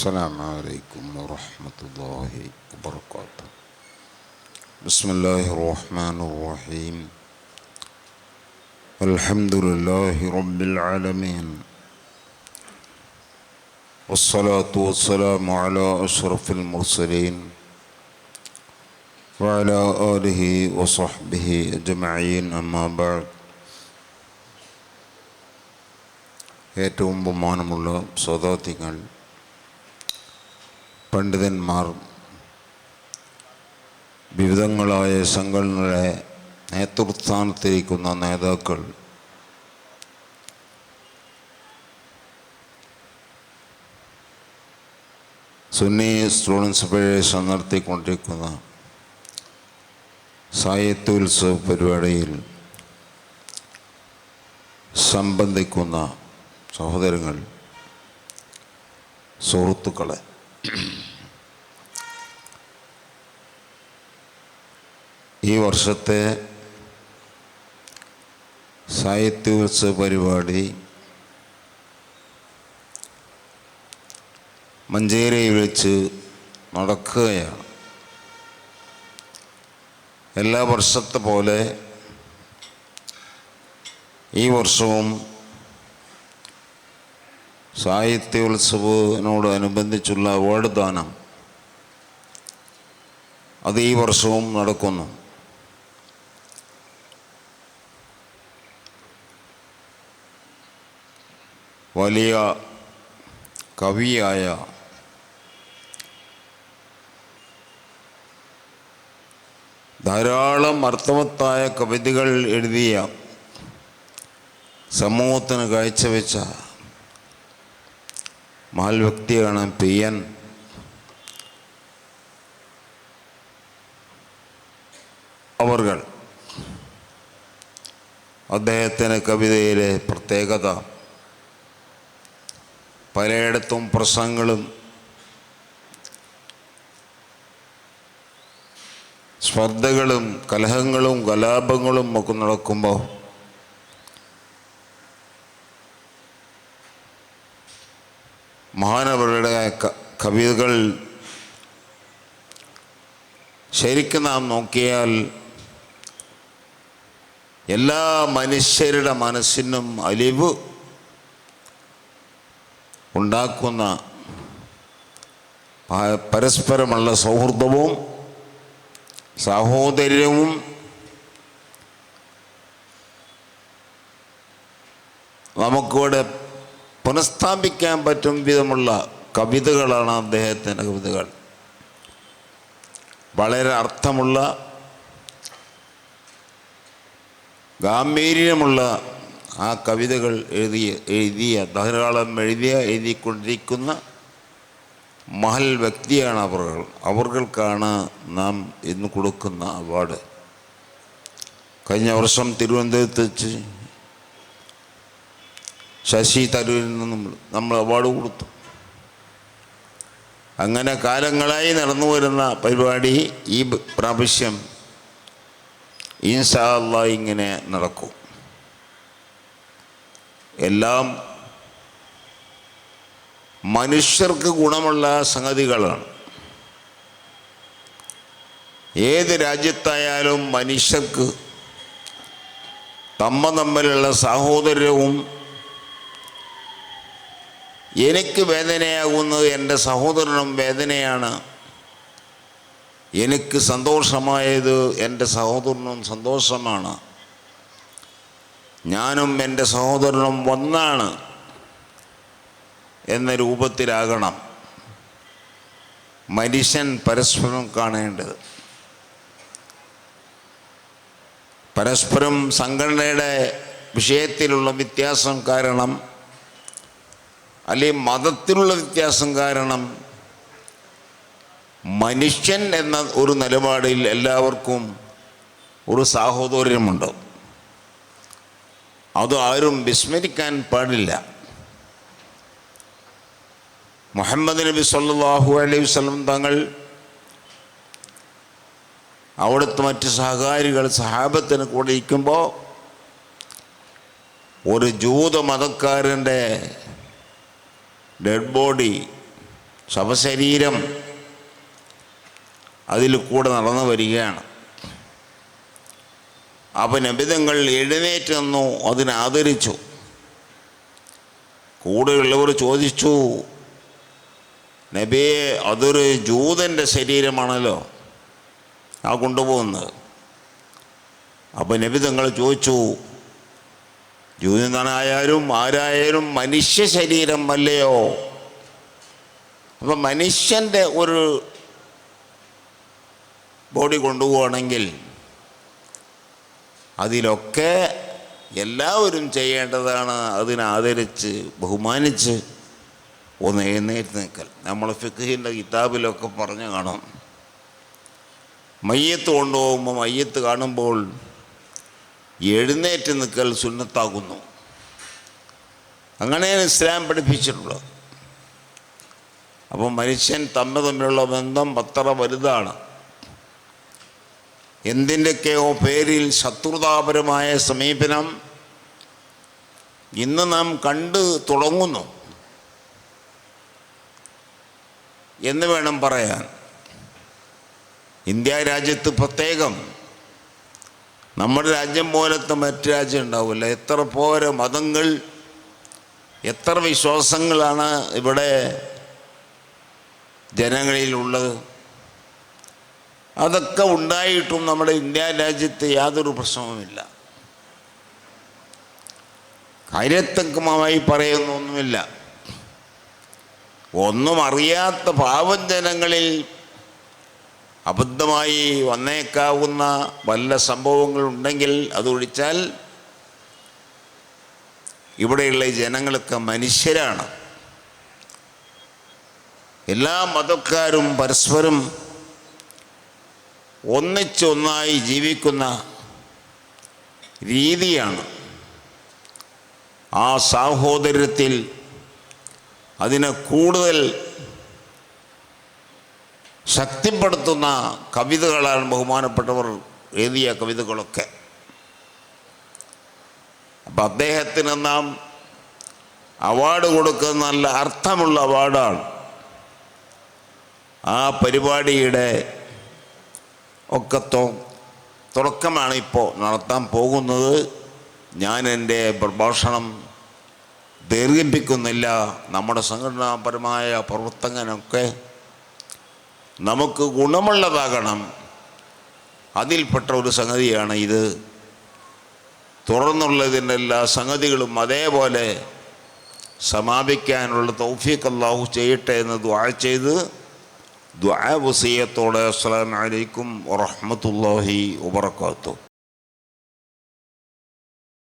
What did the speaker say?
السلام عليكم ورحمة الله وبركاته بسم الله الرحمن الرحيم الحمد لله رب العالمين والصلاة والسلام على أشرف المرسلين وعلى آله وصحبه أجمعين أما بعد ഏറ്റവും ബഹുമാനമുള്ള സ്വതാത്യങ്ങൾ പണ്ഡിതന്മാർ വിവിധങ്ങളായ സംഘടനകളെ നേതൃസ്ഥാനത്തിരിക്കുന്ന നേതാക്കൾ സുന്നി സ്റ്റുഡൻസ് ഫെഡറേഷൻ നടത്തിക്കൊണ്ടിരിക്കുന്ന സാഹിത്യോത്സവ പരിപാടിയിൽ സംബന്ധിക്കുന്ന സഹോദരങ്ങൾ സുഹൃത്തുക്കളെ ഈ വർഷത്തെ സാഹിത്യോത്സവ പരിപാടി മഞ്ചേരിയിൽ വെച്ച് നടക്കുകയാണ്. എല്ലാ വർഷത്തെ പോലെ ഈ വർഷവും സാഹിത്യോത്സവനോടനുബന്ധിച്ചുള്ള അവാർഡ് ദാനം അത് ഈ വർഷവും നടക്കുന്നു. വലിയ കവിയായ ധാരാളം അർത്ഥവത്തായ കവിതകൾ എഴുതിയ സമൂഹത്തിന് കാഴ്ചവെച്ച മഹൽ വ്യക്തിയാണ് പി എൻ. അവർ അദ്ദേഹത്തിന്റെ കവിതയിലെ പ്രത്യേകത പലയിടത്തും പ്രസംഗങ്ങളും സ്പർദ്ധകളും കലഹങ്ങളും കലാപങ്ങളും ഒക്കെ നടക്കുമ്പോൾ മഹാനവരുടെ കവിതകൾ ശരിക്കും നാം നോക്കിയാൽ എല്ലാ മനുഷ്യരുടെ മനസ്സിനും അലിവ് ഉണ്ടാക്കുന്ന പരസ്പരമുള്ള സൗഹൃദവും സഹോദര്യവും നമുക്കിവിടെ പുനഃസ്ഥാപിക്കാൻ പറ്റും വിധമുള്ള കവിതകളാണ് അദ്ദേഹത്തിന്റെ കവിതകൾ. വളരെ അർത്ഥമുള്ള ഗാംഭീര്യമുള്ള ആ കവിതകൾ എഴുതിയ എഴുതിയ ധാരാളം എഴുതിയ എഴുതിക്കൊണ്ടിരിക്കുന്ന മഹൽ വ്യക്തിയാണ് അവർ അവർക്കാണ് നാം ഇന്ന് കൊടുക്കുന്ന അവാർഡ്. കഴിഞ്ഞ വർഷം തിരുവനന്തപുരത്ത് വെച്ച് ശശി തരൂരിൽ നിന്നും നമ്മൾ അവാർഡ് കൊടുത്തു. അങ്ങനെ കാലങ്ങളായി നടന്നു വരുന്ന പരിപാടി ഈ പ്രാവശ്യം ഇൻസാ അല്ലാ ഇങ്ങനെ നടക്കും. എല്ലാം മനുഷ്യർക്ക് ഗുണമുള്ള സംഗതികളാണ്. ഏത് രാജ്യത്തായാലും മനുഷ്യർക്ക് തമ്മ തമ്മിലുള്ള സാഹോദര്യവും എനിക്ക് വേദനയാകുന്നത് എന്റെ സഹോദരനും വേദനയാണ്. എനിക്ക് സന്തോഷമായത് എന്റെ സഹോദരനും സന്തോഷമാണ്. ഞാനും എന്റെ സഹോദരനും ഒന്നാണ് എന്ന രൂപത്തിലാകണം മനുഷ്യൻ പരസ്പരം കാണേണ്ടത്. പരസ്പരം സംഘടനയുടെ വിഷയത്തിലുള്ള വ്യത്യാസം കാരണം അല്ലെങ്കിൽ മതത്തിലുള്ള വ്യത്യാസം കാരണം മനുഷ്യൻ എന്ന ഒരു നിലപാടിൽ എല്ലാവർക്കും ഒരു സാഹോദര്യമുണ്ട്. അത് ആരും വിസ്മരിക്കാൻ പാടില്ല. മുഹമ്മദ് നബി സല്ലല്ലാഹു അലൈഹി വസല്ലം തങ്ങൾ അവിടുത്തെ മറ്റ് സഹകാരികൾ സഹാബത്തിന് കൂടെ ഇരിക്കുമ്പോൾ ഒരു ജൂത മതക്കാരന്റെ ഡെഡ് ബോഡി ശവശരീരം അതിൽ കൂടെ നടന്നു വരികയാണ്. അപ്പം നബിതങ്ങൾ എഴുന്നേറ്റ് നിന്നു അതിനെ ആദരിച്ചു. കൂടെയുള്ളവർ ചോദിച്ചു നബിയെ അതൊരു ജൂതന്റെ ശരീരമാണല്ലോ ആ കൊണ്ടുപോകുന്നത്. അപ്പം നബി തങ്ങൾ ചോദിച്ചു ജൂതനായാലും ആരായാലും മനുഷ്യ ശരീരം അല്ലയോ? അപ്പം മനുഷ്യന്റെ ഒരു ബോഡി കൊണ്ടുപോകണമെങ്കിൽ അതിലൊക്കെ എല്ലാവരും ചെയ്യേണ്ടതാണ് അതിനാദരിച്ച് ബഹുമാനിച്ച് ഒന്ന് എഴുന്നേറ്റ് നിൽക്കൽ. നമ്മൾ ഫിഖിന്റെ കിതാബിലൊക്കെ പറഞ്ഞു കാണും. മയ്യത്ത് കൊണ്ടുപോകുമ്പോൾ മയ്യത്ത് കാണുമ്പോൾ എഴുന്നേറ്റ് നിൽക്കൽ സുന്നത്താകുന്നു. അങ്ങനെയാണ് ഇസ്ലാം പഠിപ്പിച്ചിട്ടുള്ളത്. അപ്പോൾ മനുഷ്യൻ തമ്മിൽ തമ്മിലുള്ള ബന്ധം അത്ര വലുതാണ്. എന്തിന്റെയൊക്കെയോ പേരിൽ ശത്രുതാപരമായ സമീപനം ഇന്ന് നാം കണ്ടു തുടങ്ങുന്നു. എന്ന് വേണം പറയാൻ. ഇന്ത്യ രാജ്യത്ത് പ്രത്യേകം നമ്മുടെ രാജ്യം പോലത്തെ മറ്റു രാജ്യം ഉണ്ടാവില്ല. എത്ര പോര മതങ്ങൾ എത്ര വിശ്വാസങ്ങളാണ് ഇവിടെ ജനങ്ങളിലുള്ളത്. അതൊക്കെ ഉണ്ടായിട്ടും നമ്മുടെ ഇന്ത്യ രാജ്യത്ത് യാതൊരു പ്രശ്നവുമില്ല. കാര്യത്തക്കമായി പറയുന്നൊന്നുമില്ല. ഒന്നും അറിയാത്ത പാവം ജനങ്ങളിൽ അബദ്ധമായി വന്നേക്കാവുന്ന വല്ല സംഭവങ്ങളുണ്ടെങ്കിൽ അതൊഴിച്ചാൽ ഇവിടെയുള്ള ജനങ്ങളൊക്കെ മനുഷ്യരാണ്. എല്ലാ മതക്കാരും പരസ്പരം ഒന്നിച്ചൊന്നായി ജീവിക്കുന്ന രീതിയാണ് ആ സാഹോദര്യത്തിൽ അതിനെ കൂടുതൽ ശക്തിപ്പെടുത്തുന്ന കവിതകളാണ് ബഹുമാനപ്പെട്ടവർ എഴുതിയ കവിതകളൊക്കെ. അപ്പം അദ്ദേഹത്തിന് നാം അവാർഡ് കൊടുക്കുന്ന നല്ല അർത്ഥമുള്ള അവാർഡാണ് ആ പരിപാടിയുടെ ഒക്കെ തുടക്കമാണ് ഇപ്പോൾ നടത്താൻ പോകുന്നത്. ഞാൻ എന്റെ പ്രഭാഷണം ദീർഘിപ്പിക്കുന്നില്ല. നമ്മുടെ സംഘടനാപരമായ പ്രവർത്തനമൊക്കെ നമുക്ക് ഗുണമുള്ളതാകണം. അതിൽപ്പെട്ട ഒരു സംഗതിയാണ് ഇത്. തുറന്നുള്ളതിന്റെ എല്ലാ സംഗതികളും അതേപോലെ സമാപിക്കാനുള്ള തൗഫീഖ് അള്ളാഹു ചെയ്യട്ടെ എന്ന് ദ്വാ ചെയ്ത് ദ്വാ വസീയത്തോടെ അസ്സലാമു അലൈക്കും വറഹ്മത്തുള്ളാഹി വബറകാതുഹു